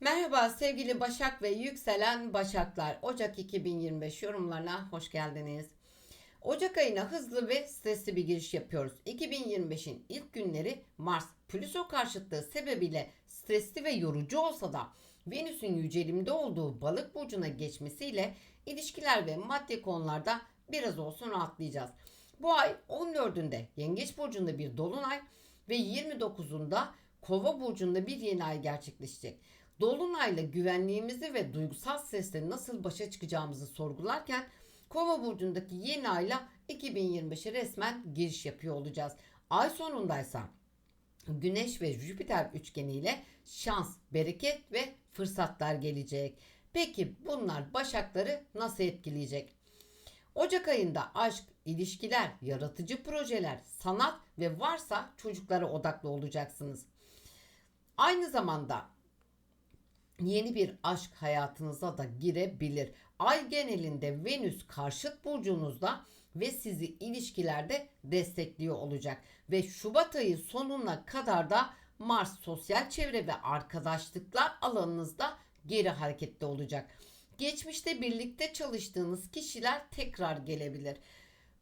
Merhaba sevgili Başak ve yükselen Başaklar. Ocak 2025 yorumlarına hoş geldiniz. Ocak ayına hızlı ve stresli bir giriş yapıyoruz. 2025'in ilk günleri Mars Plüto karşıtlığı sebebiyle stresli ve yorucu olsa da Venüs'ün yücelimde olduğu balık burcuna geçmesiyle ilişkiler ve maddi konularda biraz olsun rahatlayacağız. Bu ay 14'ünde Yengeç burcunda bir dolunay ve 29'unda Kova burcunda bir yeni ay gerçekleşecek. Dolunayla güvenliğimizi ve duygusal stresle nasıl başa çıkacağımızı sorgularken Kova burcundaki yeni ayla 2025'e resmen giriş yapıyor olacağız. Ay sonundaysa Güneş ve Jüpiter üçgeniyle şans, bereket ve fırsatlar gelecek. Peki bunlar başakları nasıl etkileyecek? Ocak ayında aşk, ilişkiler, yaratıcı projeler, sanat ve varsa çocuklara odaklı olacaksınız. Aynı zamanda yeni bir aşk hayatınıza da girebilir. Ay genelinde Venüs karşıt burcunuzda ve sizi ilişkilerde destekliyor olacak. Ve Şubat ayı sonuna kadar da Mars sosyal çevre ve arkadaşlıklar alanınızda geri harekette olacak. Geçmişte birlikte çalıştığınız kişiler tekrar gelebilir.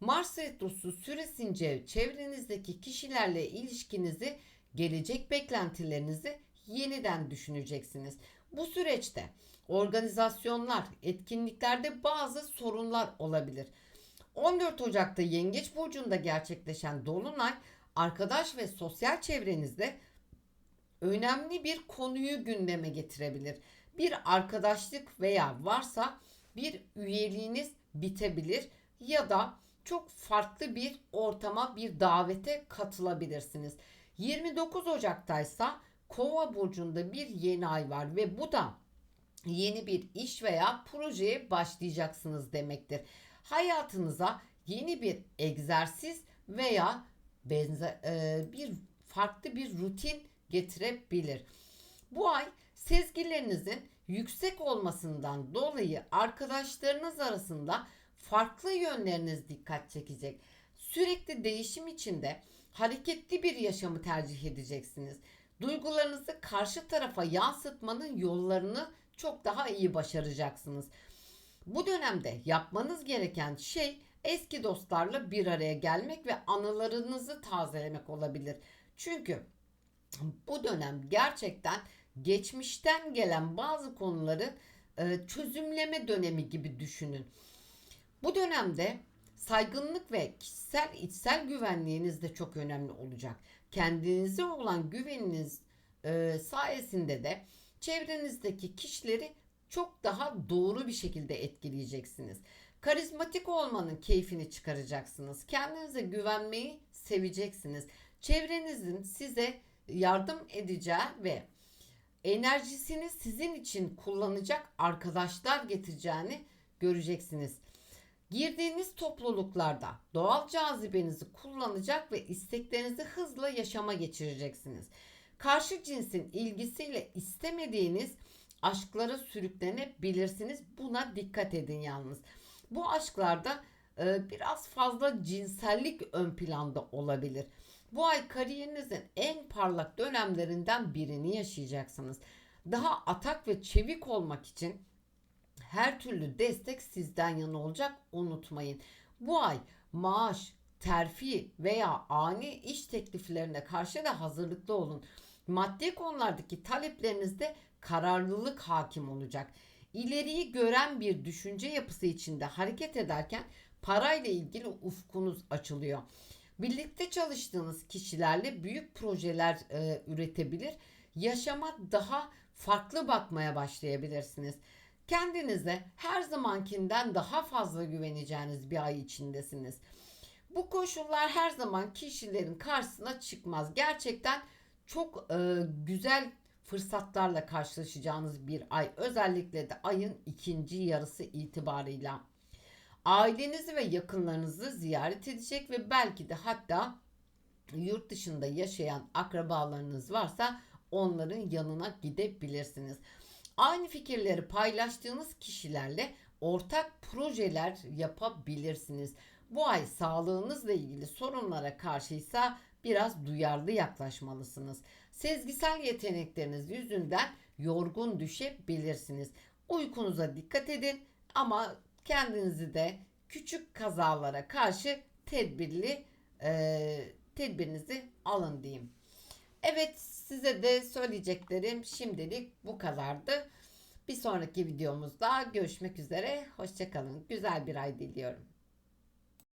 Mars retrosu süresince çevrenizdeki kişilerle ilişkinizi, gelecek beklentilerinizi yeniden düşüneceksiniz. Bu süreçte organizasyonlar, etkinliklerde bazı sorunlar olabilir. 14 Ocak'ta Yengeç burcunda gerçekleşen dolunay arkadaş ve sosyal çevrenizde önemli bir konuyu gündeme getirebilir. Bir arkadaşlık veya varsa bir üyeliğiniz bitebilir ya da çok farklı bir ortama, bir davete katılabilirsiniz. 29 Ocak'taysa Kova burcunda bir yeni ay var ve bu da yeni bir iş veya projeye başlayacaksınız demektir. Hayatınıza yeni bir egzersiz veya benzer e, bir farklı bir rutin getirebilir. Bu ay sezgilerinizin yüksek olmasından dolayı arkadaşlarınız arasında farklı yönleriniz dikkat çekecek. Sürekli değişim içinde hareketli bir yaşamı tercih edeceksiniz. Duygularınızı karşı tarafa yansıtmanın yollarını çok daha iyi başaracaksınız. Bu dönemde yapmanız gereken şey eski dostlarla bir araya gelmek ve anılarınızı tazelemek olabilir. Çünkü bu dönem gerçekten geçmişten gelen bazı konuları e, çözümleme dönemi gibi düşünün. Bu dönemde saygınlık ve kişisel içsel güvenliğiniz de çok önemli olacak. Kendinize olan güveniniz e, sayesinde de çevrenizdeki kişileri çok daha doğru bir şekilde etkileyeceksiniz. Karizmatik olmanın keyfini çıkaracaksınız. Kendinize güvenmeyi seveceksiniz. Çevrenizin size yardım edeceği ve enerjisini sizin için kullanacak arkadaşlar getireceğini göreceksiniz. Girdiğiniz topluluklarda doğal cazibenizi kullanacak ve isteklerinizi hızla yaşama geçireceksiniz. Karşı cinsin ilgisiyle istemediğiniz aşklara sürüklenebilirsiniz. Buna dikkat edin yalnız. Bu aşklarda e, biraz fazla cinsellik ön planda olabilir. Bu ay kariyerinizin en parlak dönemlerinden birini yaşayacaksınız. Daha atak ve çevik olmak için her türlü destek sizden yana olacak unutmayın. Bu ay maaş, terfi veya ani iş tekliflerine karşı da hazırlıklı olun. Maddi konulardaki taleplerinizde kararlılık hakim olacak. İleriyi gören bir düşünce yapısı içinde hareket ederken parayla ilgili ufkunuz açılıyor. Birlikte çalıştığınız kişilerle büyük projeler e, üretebilir. Yaşama daha farklı bakmaya başlayabilirsiniz. Kendinize her zamankinden daha fazla güveneceğiniz bir ay içindesiniz. Bu koşullar her zaman kişilerin karşısına çıkmaz. Gerçekten çok e, güzel fırsatlarla karşılaşacağınız bir ay. Özellikle de ayın ikinci yarısı itibarıyla. Ailenizi ve yakınlarınızı ziyaret edecek ve belki de hatta yurt dışında yaşayan akrabalarınız varsa onların yanına gidebilirsiniz. Aynı fikirleri paylaştığınız kişilerle ortak projeler yapabilirsiniz. Bu ay sağlığınızla ilgili sorunlara karşıysa biraz duyarlı yaklaşmalısınız. Sezgisel yetenekleriniz yüzünden yorgun düşebilirsiniz. Uykunuza dikkat edin ama kendinizi de küçük kazalara karşı tedbirli e, tedbirinizi alın diyeyim. Evet size de söyleyeceklerim şimdilik bu kadardı. Bir sonraki videomuzda görüşmek üzere. Hoşçakalın. Güzel bir ay diliyorum.